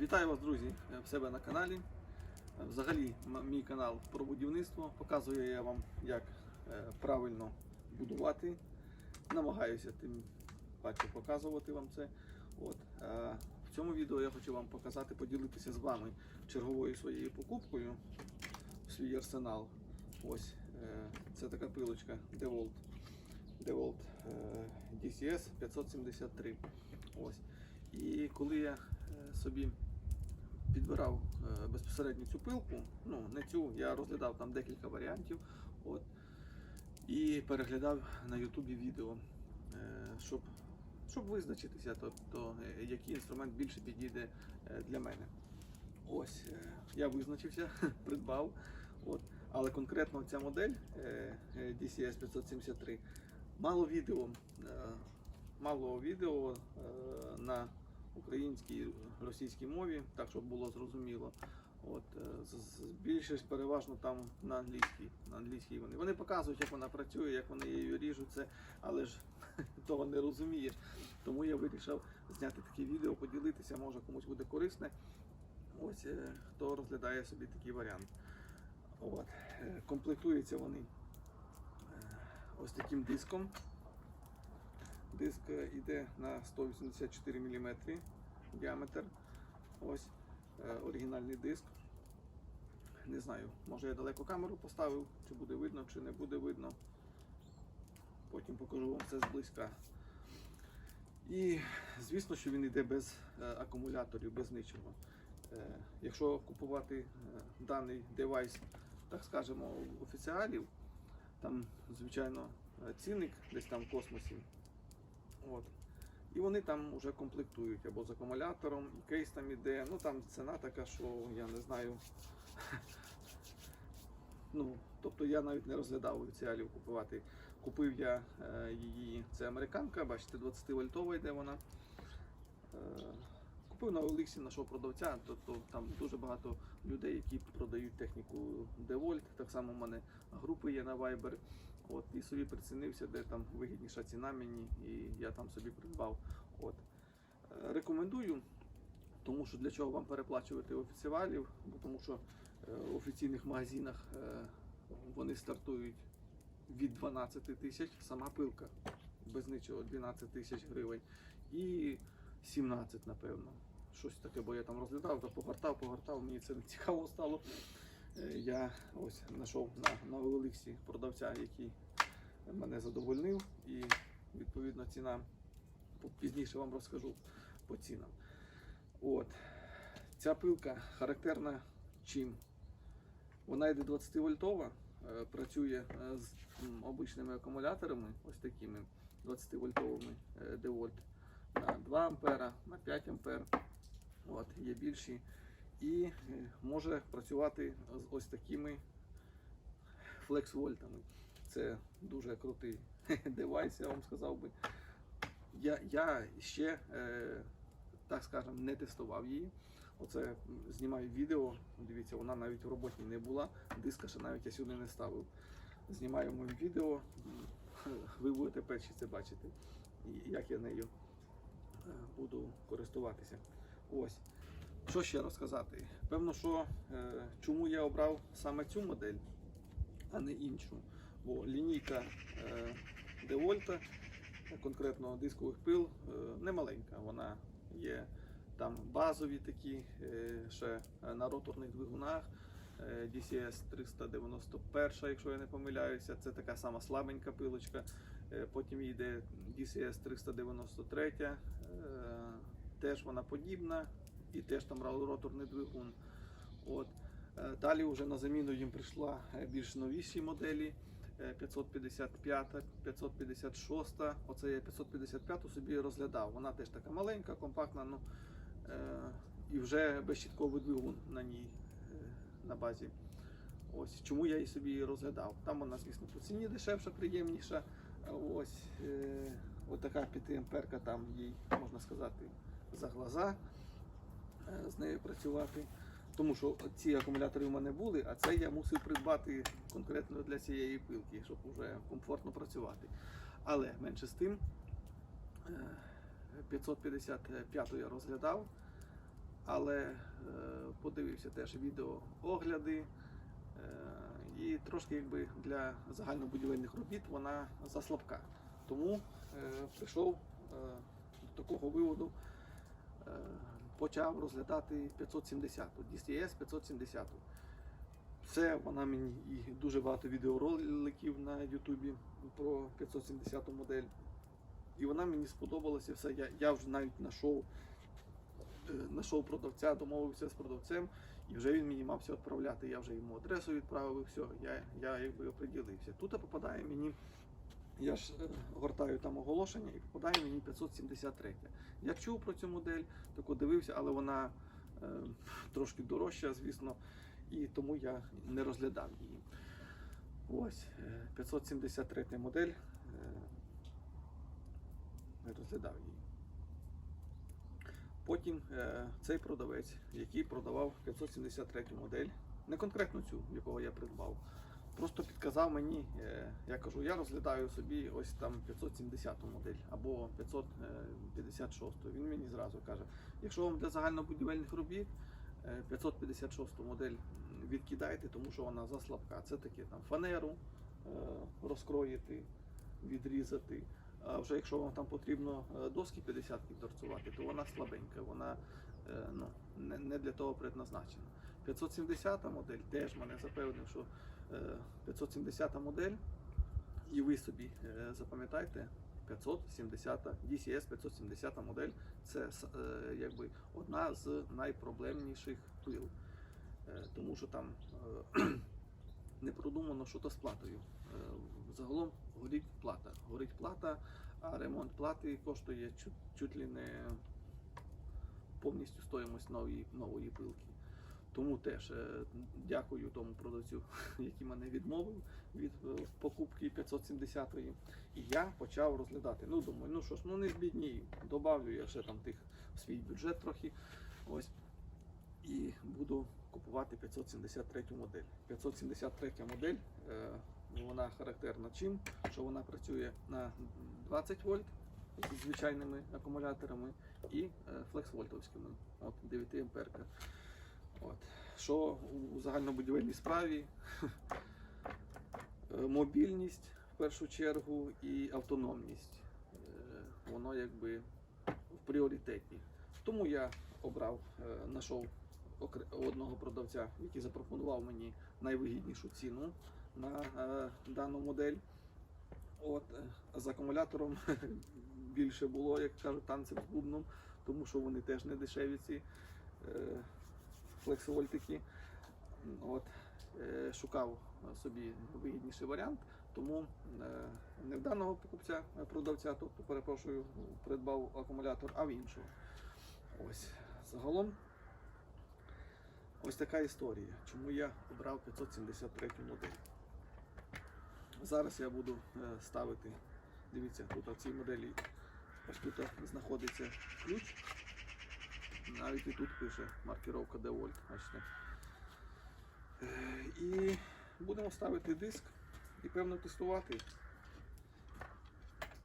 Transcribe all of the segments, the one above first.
Вітаю вас, друзі, в себе на каналі. Взагалі, мій канал про будівництво. Показую я вам, як е, правильно будувати. Намагаюся тим паче показувати вам це. От. е, В цьому відео я хочу вам показати, поділитися з вами черговою своєю покупкою в свій арсенал. Ось е, це така пилочка DeWalt. DeWalt е, DCS 573. Ось. І коли я е, собі підбирав е, безпосередньо цю пилку, ну не цю, я розглядав там декілька варіантів. От, і переглядав на Ютубі відео, е, щоб, щоб визначитися, тобто, який інструмент більше підійде для мене. Ось, я визначився, придбав. От, але конкретно ця модель DCS 573 мало відео. Мало відео на українській російській мові, так щоб було зрозуміло. От е, більшість переважно там на англійській. На англійській вони. Вони показують, як вона працює, як вони її ріжуть це, але ж того не розумієш. Тому я вирішив зняти таке відео, поділитися, може комусь буде корисне. Ось е, хто розглядає собі такий варіант. От. е, Комплектуються вони ось таким диском. Диск е, йде на 184 мм діаметр. Ось е, оригінальний диск. Не знаю, може я далеко камеру поставив, чи буде видно, чи не буде видно. Потім покажу вам це зблизька. І звісно, що він йде без е, акумуляторів, без нічого. Е, Якщо купувати е, даний девайс, так скажемо, офіціалів, там, звичайно, е, цінник десь там в космосі. От. І вони там вже комплектують або з акумулятором, і кейс там іде. Ну там ціна така, що я не знаю. Ну, тобто я навіть не розглядав офіціалів купувати. Купив я е, її, це американка, бачите, 20 вольтова йде вона. Е, купив на Олексі, знайшов продавця, тобто там дуже багато людей, які продають техніку DeWalt. Так само в мене групи є на Viber. От, і собі прицінився, де там вигідніша ціна мені, і я там собі придбав. От. Е, Рекомендую, тому що для чого вам переплачувати офіціалів, бо тому що е, в офіційних магазинах е, вони стартують від 12 тисяч, сама пилка без нічого 12 тисяч гривень і 17, напевно. Щось таке, бо я там розглядав, то погортав, погортав, мені це не цікаво стало. Е, Я ось знайшов на, на Олексі продавця, який мене задовольнив, і відповідно ціна пізніше вам розкажу по цінам. От. Ця пилка характерна чим? Вона йде 20 вольтова, е, працює е, з обичними акумуляторами, ось такими 20 вольтовими DeWalt на 2 ампера, на 5 ампер. От, є більші. І е, може працювати з ось такими флекс-вольтами. Це дуже крутий девайс, я вам сказав би. Я, я ще, е, так скажемо, не тестував її. Оце знімаю відео. Дивіться, вона навіть в роботі не була. Диска ще навіть я сюди не ставив. Знімаю моє відео. Ви будете перші це бачити, як я нею е, буду користуватися. Ось. Що ще розказати? Певно, що е, чому я обрав саме цю модель, а не іншу. Бо лінійка е, Девольта, конкретно дискових пил, е, не маленька. Вона є там базові такі, е, ще на роторних двигунах. е, DCS 391, якщо я не помиляюся, це така сама слабенька пилочка. Е, Потім йде DCS 393, е, теж вона подібна, і теж там роторний двигун. От. Е, Далі вже на заміну їм прийшла е, більш новіші моделі. е, 555, 556. Оце я 555 собі розглядав. Вона теж така маленька, компактна, ну, е, і вже безщітковий двигун на ній е, на базі. Ось чому я її собі розглядав. Там вона, звісно, по ціні дешевша, приємніша. Е, Ось, е, от така 5 амперка там їй, можна сказати, за глаза е, з нею працювати. Тому що ці акумулятори в мене були, а це я мусив придбати конкретно для цієї пилки, щоб вже комфортно працювати. Але менше з тим, е, 555 я розглядав, але е, подивився теж відео огляди. Е, і трошки якби для загальнобудівельних робіт вона заслабка. Тому е, прийшов е, до такого виводу, е, почав розглядати 570 DCS 570. Це вона мені і дуже багато відеороликів на Ютубі про 570 модель. І вона мені сподобалася. Все, я, я вже навіть знайшов, е, знайшов продавця, домовився з продавцем, і вже він мені мався відправляти. Я вже йому адресу відправив, і все, я, я якби оприділився. Тут попадає мені, я ж е, гортаю там оголошення, і попадає мені 573. Я чув про цю модель, тако дивився, але вона е, трошки дорожча, звісно, і тому я не розглядав її. Ось е, 573 модель. е, Не розглядав її. Потім е, цей продавець, який продавав 573 модель, не конкретно цю, якого я придбав, просто підказав мені, е, я кажу, я розглядаю собі ось там 570 модель або 556. Він мені зразу каже, якщо вам для загальнобудівельних робіт е, 556 модель відкидайте, тому що вона заслабка. Це таке там фанеру е, розкроїти, відрізати. А вже якщо вам там потрібно е, доски 50 торцувати, то вона слабенька, вона е, ну, не, для того предназначена. 570 модель теж мене запевнив, що е, 570 модель, і ви собі е, запам'ятайте, 570 DCS 570 модель це е, якби одна з найпроблемніших плил. Е, тому що там не продумано, що то з платою. Загалом горить плата. Горить плата, а ремонт плати коштує чуть, чуть ли не повністю стоїмость нової, нової пилки. Тому теж е, дякую тому продавцю, який мене відмовив від е, покупки 570-ї. І я почав розглядати. Ну, думаю, ну що ж, ну не збіднію. Добавлю я ще там тих в свій бюджет трохи. Ось. І буду купувати 573 модель. 573 модель, е, вона характерна чим, що вона працює на 20 вольт з звичайними акумуляторами і флексвольтовськими. От 9 амперка. От. Що у загальнобудівельній справі е, мобільність в першу чергу і автономність. Е, Воно якби в пріоритеті. Тому я обрав, е, знайшов одного продавця, який запропонував мені найвигіднішу ціну на дану модель. От, з акумулятором більше було, як кажуть, танцем з бубном, тому що вони теж не дешеві ці флексвольтики. От, е, шукав собі вигідніший варіант, тому е, не в даного покупця, е, продавця, тобто перепрошую, придбав акумулятор, а в іншого. Ось. Загалом ось така історія, чому я обрав 573 модель. Зараз я буду ставити, дивіться, тут в цій моделі ось тут знаходиться ключ. Навіть і тут пише маркировка D-Volt, бачите. Е, І будемо ставити диск і певно тестувати.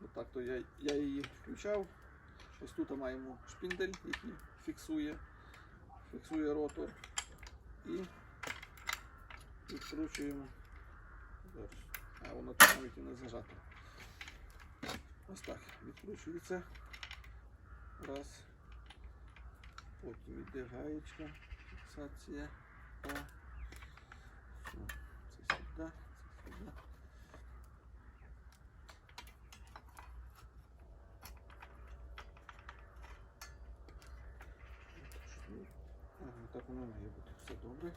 Отак то я, я її включав. Ось тут маємо шпіндель, який фіксує, фіксує ротор. І відкручуємо. А воно тут навіть і не зажато. Ось так відкручується. Раз. Потім йде гаєчка, фіксація. О. Це сюди, це сюди. Ага, так воно має бути все добре.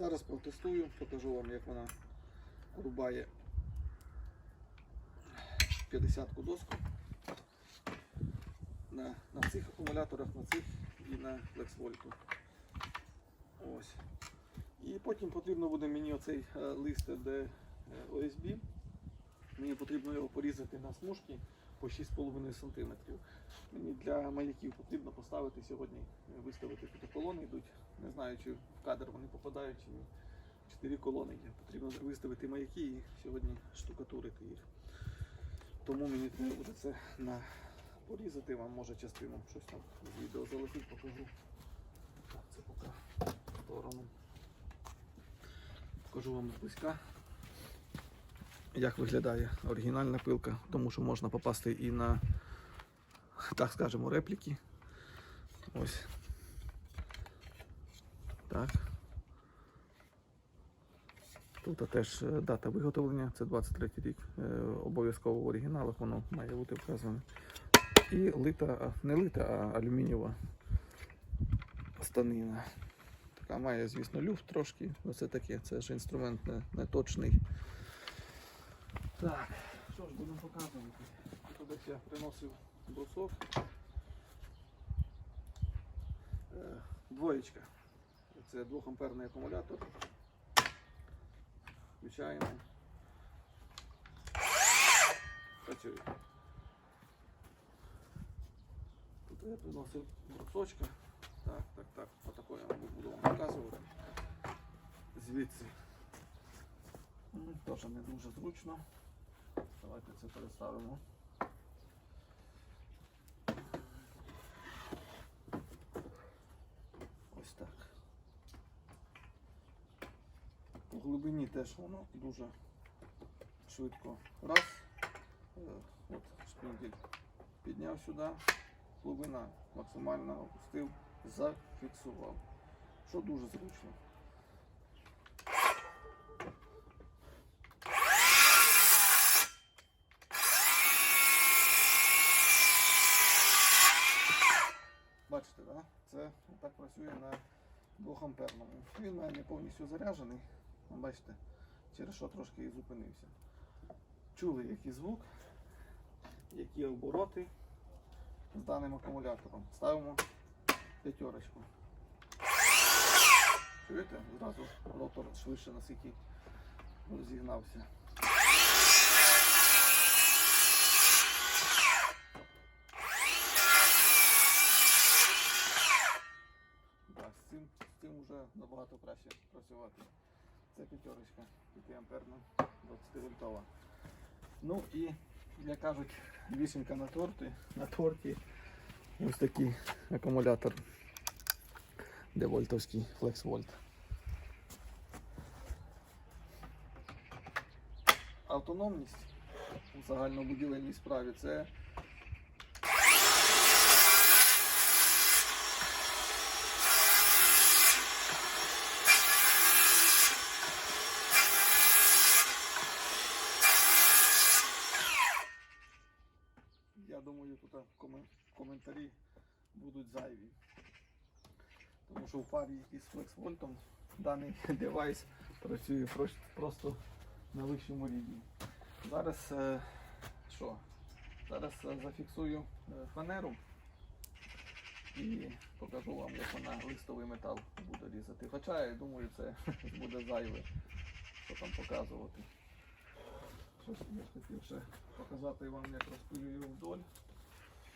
Зараз протестую, покажу вам, як вона рубає 50-ку доску на, на цих акумуляторах, на цих і на флексвольту. Ось. І потім потрібно буде мені оцей е, лист де ОСБ. Мені потрібно його порізати на смужки по 6,5 см. Мені для маяків потрібно поставити сьогодні, е, виставити фотоколони, йдуть Не знаю, чи в кадр вони попадають, чи ні. Чотири колони є. Потрібно виставити маяки і сьогодні штукатурити їх. Тому мені треба буде це на порізати вам, може частину щось там з відео залишить, покажу. Так, це поки сторону. Покажу вам зблизька, як виглядає оригінальна пилка, тому що можна попасти і на, так скажемо, репліки. Ось. Так. Тут теж е, дата виготовлення, це 23 рік. Е, Обов'язково в оригіналах воно має бути вказано. І лита, не лита, а алюмінієва станина. Така має, звісно, люфт трошки. Оце таке, це ж інструмент не, не точний. Так, що ж будемо показувати? Тут я приносив брусок. Е, Двоєчка. Це 2 амперний акумулятор. Включаємо. Працює. Тут я приносив брусочка. Так, так, так. Отако я буду вам показувати. Звідси. Теж не дуже зручно. Давайте це переставимо. Ось так. У глибині теж воно дуже швидко. Раз. Е, От шпіндель підняв сюди, глибина максимально опустив, зафіксував. Що дуже зручно. Бачите, це так працює на 2 амперному. Він у мене не повністю заряджений. Ну, Бачите, через що трошки і зупинився. Чули, який звук, які обороти з даним акумулятором. Ставимо п'ятерочку. Чуєте? Зразу ротор швидше наскільки розігнався. Так, з цим, з цим вже набагато краще працювати. Це п'ятерочка 5 амперна 20 вольтова. Ну і, як кажуть, вишенька на торті, на торті ось такий акумулятор девольтовський FlexVolt. Автономність у загальнобудівельній справі це Комен- коментарі будуть зайві. Тому що в парі із FlexVolt даний девайс працює просто на вищому рівні. Зараз е, що? Зараз е, зафіксую е, фанеру і покажу вам, як вона листовий метал буде різати. Хоча я думаю, це буде зайве, що там показувати. Щось я хотів ще показати вам, як розпилюю вдоль.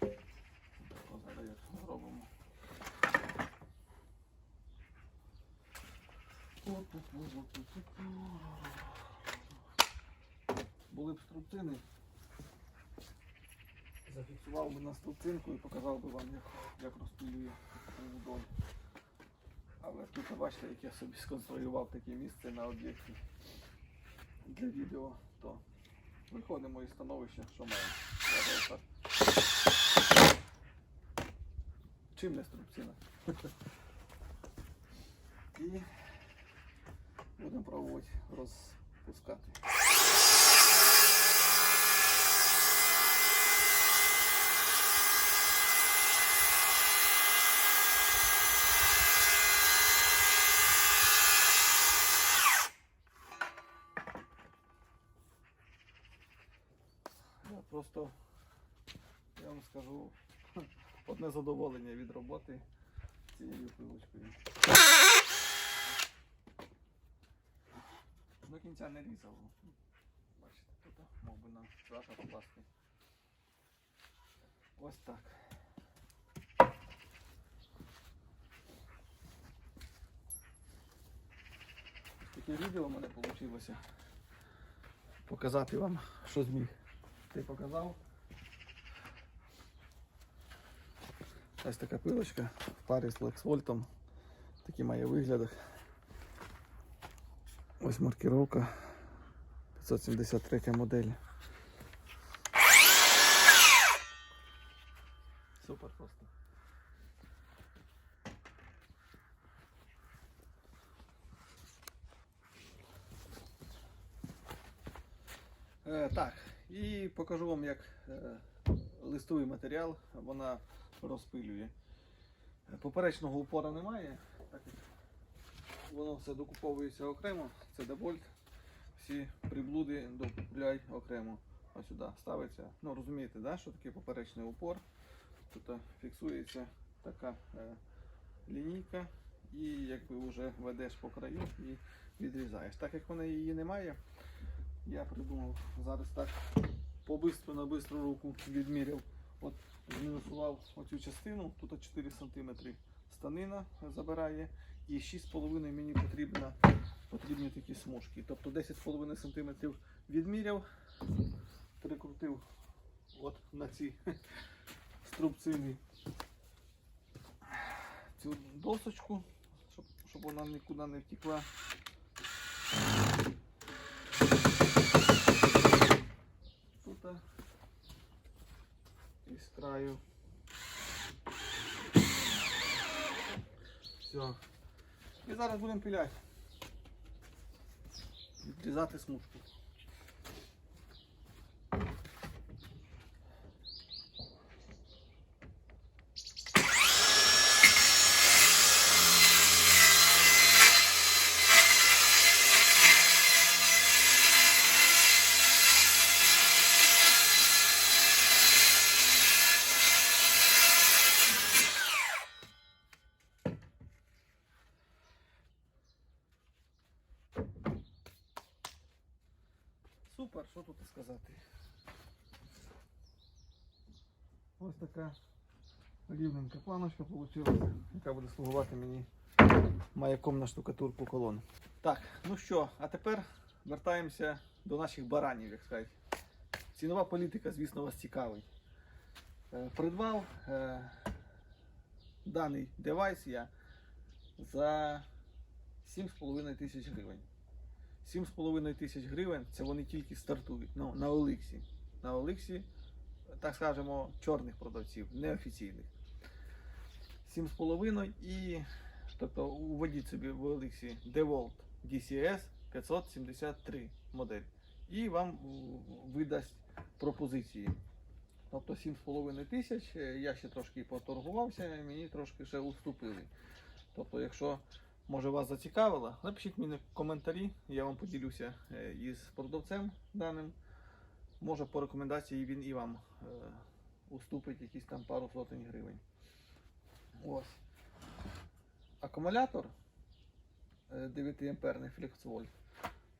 Ось Зараз як зробимо. Були б струбцини. Зафіксував би на струбцинку і показав би вам, як, як розпилюю вдоль. Але тут бачите, як я собі сконструював таке місце на об'єкті для відео, то виходимо із становища, що маємо. Чим не струбцина? І будемо пробувати розпускати. Просто, я вам скажу, одне задоволення від роботи цією пилочкою. До кінця не різав. Бачите, тут мов би на страша покласти. Ось так. таке відео в мене вийшло. Показати вам, що зміг. Ти показав. Ось така пилочка в парі з Лексвольтом. Такий має вигляд. Ось маркировка. 573 модель. Супер просто. Е, так, і покажу вам, як е, листовий матеріал вона розпилює. Е, Поперечного упора немає, воно все докуповується окремо, це дебольт. Всі приблуди докупляй окремо. Ось сюди ставиться. Ну розумієте, да, що таке поперечний упор. Тут е, фіксується така е, лінійка, і якби вже ведеш по краю і відрізаєш. Так як в неї її немає, я придумав зараз так по-бистру на бистру руку відміряв. От змінусував оцю частину, тут 4 см станина забирає, і 6,5 мені потрібно, потрібні такі смужки. Тобто 10,5 см відміряв, прикрутив от на ці струбцини цю досочку, щоб, щоб вона нікуди не втекла. Тут із краю. Все. І зараз будемо піляти. Відрізати смужку. Супер, що тут сказати? Ось така рівненька планочка вийшла, яка буде слугувати мені маяком на штукатурку колон. Так, ну що, а тепер вертаємося до наших баранів, як сказати. Цінова політика, звісно, вас цікавить. Е, Придбав е, даний девайс я за 7,5 тисяч гривень. 7,5 тисяч гривень це вони тільки стартують ну, на Оликсі. На Оликсі, так скажемо, чорних продавців, неофіційних. 7,5 і тобто вводіть собі в Оликсі DeWalt DCS 573 модель. І вам видасть пропозиції. Тобто 7,5 тисяч, е, я ще трошки поторгувався, мені трошки ще уступили. Тобто, якщо може вас зацікавило, напишіть мені в коментарі, я вам поділюся е, із продавцем даним. Може по рекомендації він і вам е, уступить якісь там пару сотень гривень. Ось. Акумулятор е, 9 амперний FlexVolt.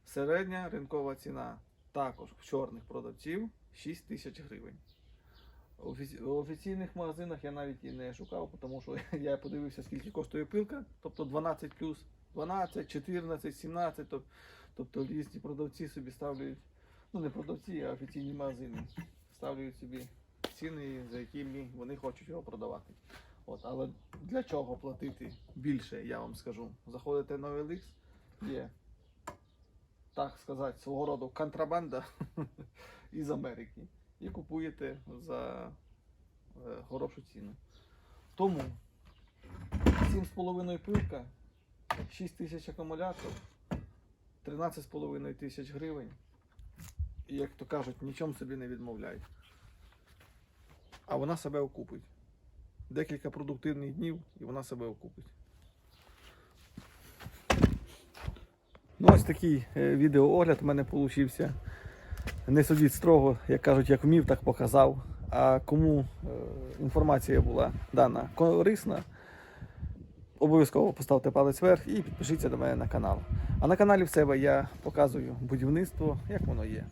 Середня ринкова ціна також в чорних продавців 6 тисяч гривень. В офіційних магазинах я навіть і не шукав, тому що я подивився, скільки коштує пилка, тобто 12 плюс 12, 14, 17. Тобто різні продавці собі ставлять, ну не продавці, а офіційні магазини ставлять собі ціни, за якими вони хочуть його продавати. От, але для чого платити більше, я вам скажу. Заходите на OLX, є, так сказати, свого роду контрабанда із Америки і купуєте за е, хорошу ціну. Тому 7,5 пилка, 6 тисяч акумулятор, 13,5 тисяч гривень. Як то кажуть, нічому собі не відмовляють. А вона себе окупить. Декілька продуктивних днів і вона себе окупить. Ну, ось такий е, відеоогляд у мене вийшов. Не судіть строго, як кажуть, як вмів, так показав. А кому е, інформація була дана корисна, обов'язково поставте палець вверх і підпишіться до мене на канал. А на каналі в себе я показую будівництво, як воно є.